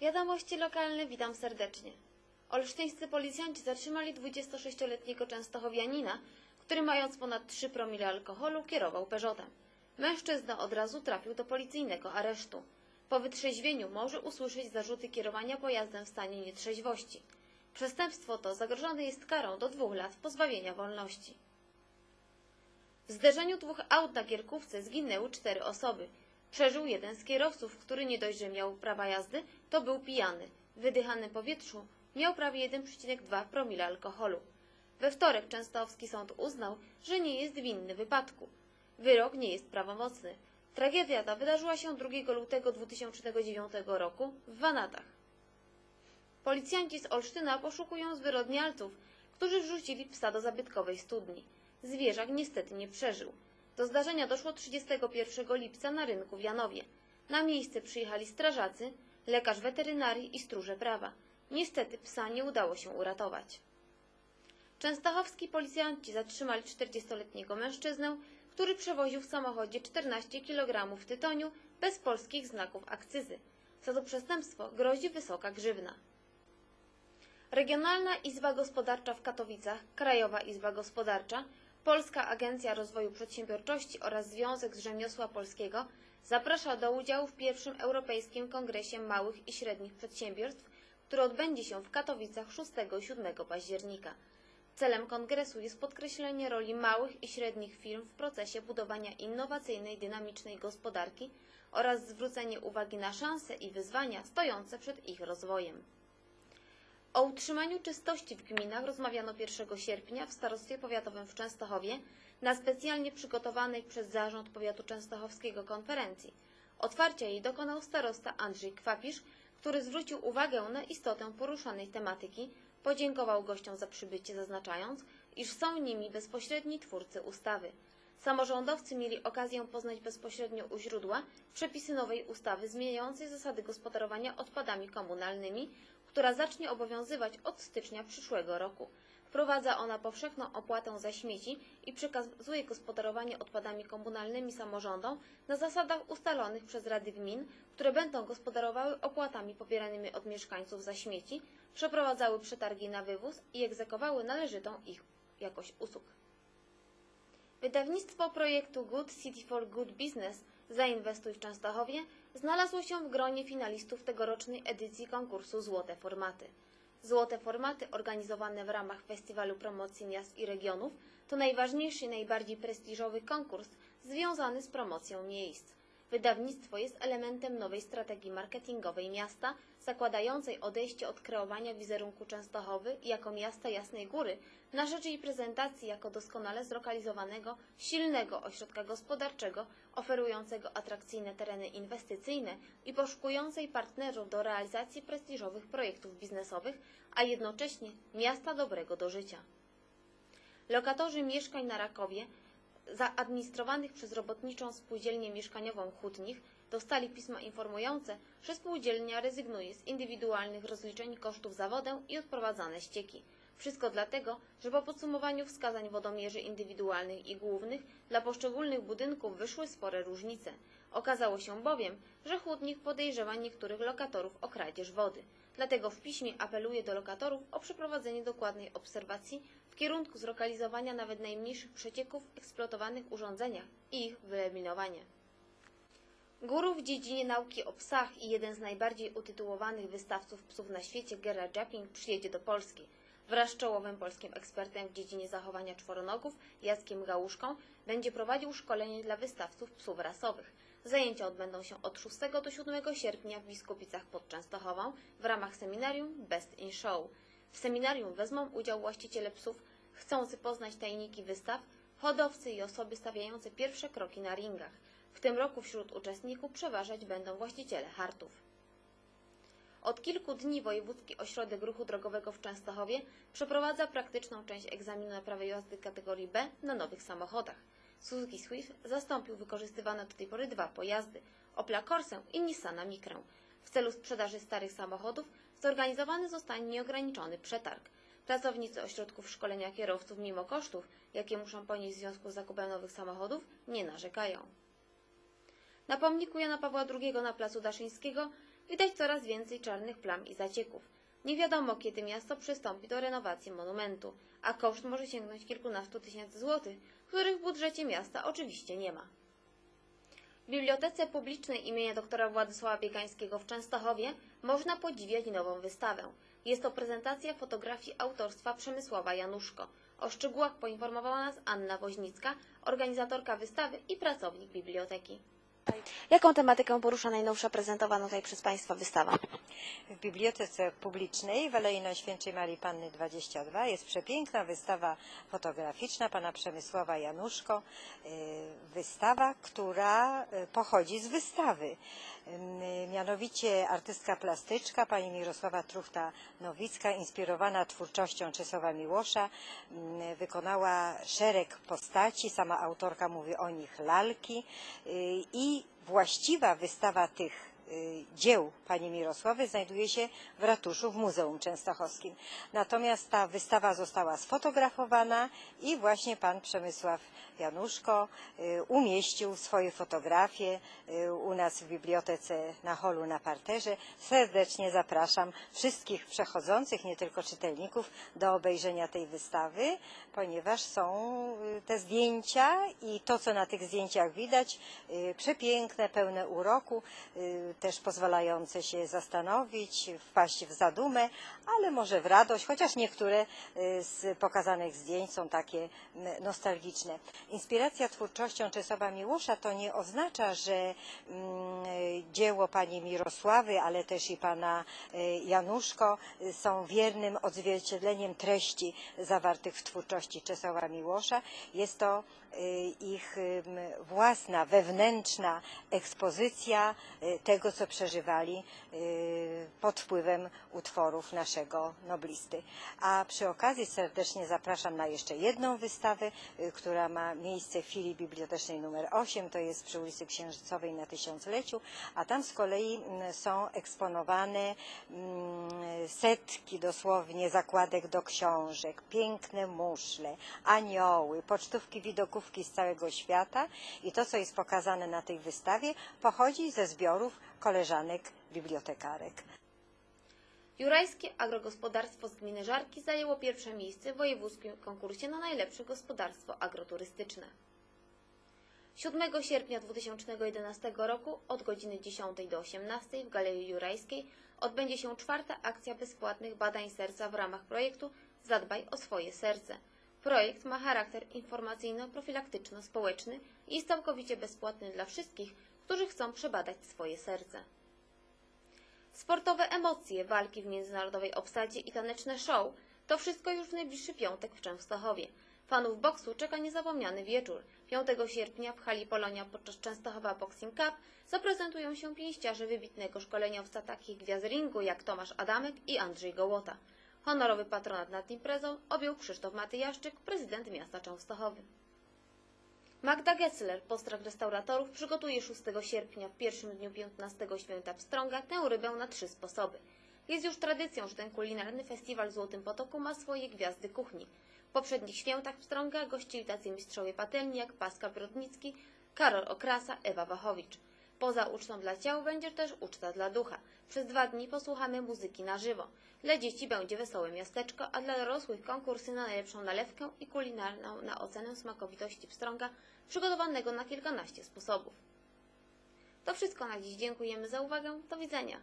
Wiadomości lokalne, witam serdecznie. Olsztyńscy policjanci zatrzymali 26-letniego częstochowianina, który mając ponad 3 promile alkoholu kierował Peugeotem. Mężczyzna od razu trafił do policyjnego aresztu. Po wytrzeźwieniu może usłyszeć zarzuty kierowania pojazdem w stanie nietrzeźwości. Przestępstwo to zagrożone jest karą do dwóch lat pozbawienia wolności. W zderzeniu dwóch aut na Gierkówce zginęły cztery osoby. Przeżył jeden z kierowców, który nie dość, że miał prawa jazdy, to był pijany. W wydychanym powietrzu miał prawie 1,2 promila alkoholu. We wtorek Częstochowski sąd uznał, że nie jest winny wypadku. Wyrok nie jest prawomocny. Tragedia ta wydarzyła się 2 lutego 2009 roku w Wanatach. Policjanci z Olsztyna poszukują zwyrodnialców, którzy wrzucili psa do zabytkowej studni. Zwierzak niestety nie przeżył. Do zdarzenia doszło 31 lipca na rynku w Janowie. Na miejsce przyjechali strażacy, lekarz weterynarii i stróże prawa. Niestety psa nie udało się uratować. Częstochowski policjanci zatrzymali 40-letniego mężczyznę, który przewoził w samochodzie 14 kg tytoniu bez polskich znaków akcyzy. Za to przestępstwo grozi wysoka grzywna. Regionalna Izba Gospodarcza w Katowicach, Krajowa Izba Gospodarcza, Polska Agencja Rozwoju Przedsiębiorczości oraz Związek Rzemiosła Polskiego zaprasza do udziału w pierwszym Europejskim Kongresie Małych i Średnich Przedsiębiorstw, który odbędzie się w Katowicach 6 i 7 października. Celem kongresu jest podkreślenie roli małych i średnich firm w procesie budowania innowacyjnej, dynamicznej gospodarki oraz zwrócenie uwagi na szanse i wyzwania stojące przed ich rozwojem. O utrzymaniu czystości w gminach rozmawiano 1 sierpnia w Starostwie Powiatowym w Częstochowie na specjalnie przygotowanej przez Zarząd Powiatu Częstochowskiego konferencji. Otwarcia jej dokonał starosta Andrzej Kwapisz, który zwrócił uwagę na istotę poruszanej tematyki, podziękował gościom za przybycie, zaznaczając, iż są nimi bezpośredni twórcy ustawy. Samorządowcy mieli okazję poznać bezpośrednio u źródła przepisy nowej ustawy zmieniającej zasady gospodarowania odpadami komunalnymi, która zacznie obowiązywać od stycznia przyszłego roku. Wprowadza ona powszechną opłatę za śmieci i przekazuje gospodarowanie odpadami komunalnymi samorządom na zasadach ustalonych przez Rady Gmin, które będą gospodarowały opłatami pobieranymi od mieszkańców za śmieci, przeprowadzały przetargi na wywóz i egzekwowały należytą ich jakość usług. Wydawnictwo projektu Good City for Good Business Zainwestuj w Częstochowie znalazło się w gronie finalistów tegorocznej edycji konkursu Złote Formaty. Złote Formaty organizowane w ramach Festiwalu Promocji Miast i Regionów to najważniejszy i najbardziej prestiżowy konkurs związany z promocją miejsc. Wydawnictwo jest elementem nowej strategii marketingowej miasta, zakładającej odejście od kreowania wizerunku Częstochowy jako miasta Jasnej Góry na rzecz jej prezentacji jako doskonale zlokalizowanego, silnego ośrodka gospodarczego, oferującego atrakcyjne tereny inwestycyjne i poszukującej partnerów do realizacji prestiżowych projektów biznesowych, a jednocześnie miasta dobrego do życia. Lokatorzy mieszkań na Rakowie zaadministrowanych przez robotniczą spółdzielnię mieszkaniową Hutnich dostali pisma informujące, że spółdzielnia rezygnuje z indywidualnych rozliczeń kosztów za wodę i odprowadzane ścieki. Wszystko dlatego, że po podsumowaniu wskazań wodomierzy indywidualnych i głównych dla poszczególnych budynków wyszły spore różnice. Okazało się bowiem, że Hutnik podejrzewa niektórych lokatorów o kradzież wody. Dlatego w piśmie apeluje do lokatorów o przeprowadzenie dokładnej obserwacji w kierunku zlokalizowania nawet najmniejszych przecieków w eksploatowanych urządzeniach i ich wyeliminowanie. Guru w dziedzinie nauki o psach i jeden z najbardziej utytułowanych wystawców psów na świecie, Gerard Japping, przyjedzie do Polski. Wraz z czołowym polskim ekspertem w dziedzinie zachowania czworonogów, Jackiem Gałuszką, będzie prowadził szkolenie dla wystawców psów rasowych. Zajęcia odbędą się od 6 do 7 sierpnia w Biskupicach pod Częstochową w ramach seminarium Best in Show. W seminarium wezmą udział właściciele psów chcący poznać tajniki wystaw, hodowcy i osoby stawiające pierwsze kroki na ringach. W tym roku wśród uczestników przeważać będą właściciele hartów. Od kilku dni Wojewódzki Ośrodek Ruchu Drogowego w Częstochowie przeprowadza praktyczną część egzaminu na prawo jazdy kategorii B na nowych samochodach. Suzuki Swift zastąpił wykorzystywane do tej pory dwa pojazdy Opla Corsę i Nissana Micrę. W celu sprzedaży starych samochodów zorganizowany zostanie nieograniczony przetarg. Pracownicy ośrodków szkolenia kierowców mimo kosztów, jakie muszą ponieść w związku z zakupem nowych samochodów, nie narzekają. Na pomniku Jana Pawła II na placu Daszyńskiego widać coraz więcej czarnych plam i zacieków. Nie wiadomo, kiedy miasto przystąpi do renowacji monumentu, a koszt może sięgnąć kilkunastu tysięcy złotych, których w budżecie miasta oczywiście nie ma. W Bibliotece Publicznej imienia doktora Władysława Biegańskiego w Częstochowie można podziwiać nową wystawę. Jest to prezentacja fotografii autorstwa Przemysława Januszko. O szczegółach poinformowała nas Anna Woźnicka, organizatorka wystawy i pracownik biblioteki. Jaką tematykę porusza najnowsza prezentowana tutaj przez Państwa wystawa? W Bibliotece Publicznej w Alei Najświętszej Marii Panny 22 jest przepiękna wystawa fotograficzna pana Przemysława Januszko. Y, Wystawa, która y, pochodzi z wystawy. Ym, Mianowicie artystka plastyczka pani Mirosława Truchta-Nowicka, inspirowana twórczością Czesława Miłosza, wykonała szereg postaci. Sama autorka mówi o nich lalki y, i właściwa wystawa tych y, dzieł pani Mirosławy znajduje się w ratuszu w Muzeum Częstochowskim. Natomiast ta wystawa została sfotografowana i właśnie pan Przemysław Januszko y, umieścił swoje fotografie y, u nas w bibliotece na holu na parterze. Serdecznie zapraszam wszystkich przechodzących, nie tylko czytelników, do obejrzenia tej wystawy, ponieważ są y, te zdjęcia i to, co na tych zdjęciach widać, przepiękne, pełne uroku, też pozwalające się zastanowić, wpaść w zadumę, ale może w radość, chociaż niektóre z pokazanych zdjęć są takie nostalgiczne. Inspiracja twórczością Czesława Miłosza to nie oznacza, że mm, dzieło pani Mirosławy, ale też i pana y, Januszko y, są wiernym odzwierciedleniem treści zawartych w twórczości Czesława Miłosza. Jest to y, ich własna, wewnętrzna ekspozycja tego, co przeżywali pod wpływem utworów naszego noblisty. A przy okazji serdecznie zapraszam na jeszcze jedną wystawę, y, która ma miejsce w filii bibliotecznej numer 8, to jest przy ulicy Księżycowej na Tysiącleciu, a tam z kolei mm, są eksponowane mm, setki dosłownie zakładek do książek, piękne muszle, anioły, pocztówki, widokówki z całego świata i to, co jest pokazane na tej wystawie, pochodzi ze zbiorów koleżanek bibliotekarek. Jurajskie Agrogospodarstwo z gminy Żarki zajęło pierwsze miejsce w wojewódzkim konkursie na najlepsze gospodarstwo agroturystyczne. 7 sierpnia 2011 roku od godziny 10 do 18 w Galerii Jurajskiej odbędzie się czwarta akcja bezpłatnych badań serca w ramach projektu Zadbaj o swoje serce. Projekt ma charakter informacyjno-profilaktyczno-społeczny i jest całkowicie bezpłatny dla wszystkich, którzy chcą przebadać swoje serce. Sportowe emocje, walki w międzynarodowej obsadzie i taneczne show to wszystko już w najbliższy piątek w Częstochowie. Fanów boksu czeka niezapomniany wieczór. 5 sierpnia w hali Polonia podczas Częstochowa Boxing Cup zaprezentują się pięściarze wybitnego szkoleniowca takich gwiazd ringu jak Tomasz Adamek i Andrzej Gołota. Honorowy patronat nad imprezą objął Krzysztof Matyjaszczyk, prezydent miasta Częstochowy. Magda Gessler, postrach restauratorów, przygotuje 6 sierpnia w pierwszym dniu 15 święta Pstrąga tę rybę na trzy sposoby. Jest już tradycją, że ten kulinarny festiwal w Złotym Potoku ma swoje gwiazdy kuchni. W poprzednich świętach Pstrąga gościli tacy mistrzowie patelni jak Pascal Brodnicki, Karol Okrasa, Ewa Wachowicz. Poza ucztą dla ciał będzie też uczta dla ducha. Przez dwa dni posłuchamy muzyki na żywo. Dla dzieci będzie wesołe miasteczko, a dla dorosłych konkursy na najlepszą nalewkę i kulinarną na ocenę smakowitości pstrąga przygotowanego na kilkanaście sposobów. To wszystko na dziś. Dziękujemy za uwagę. Do widzenia.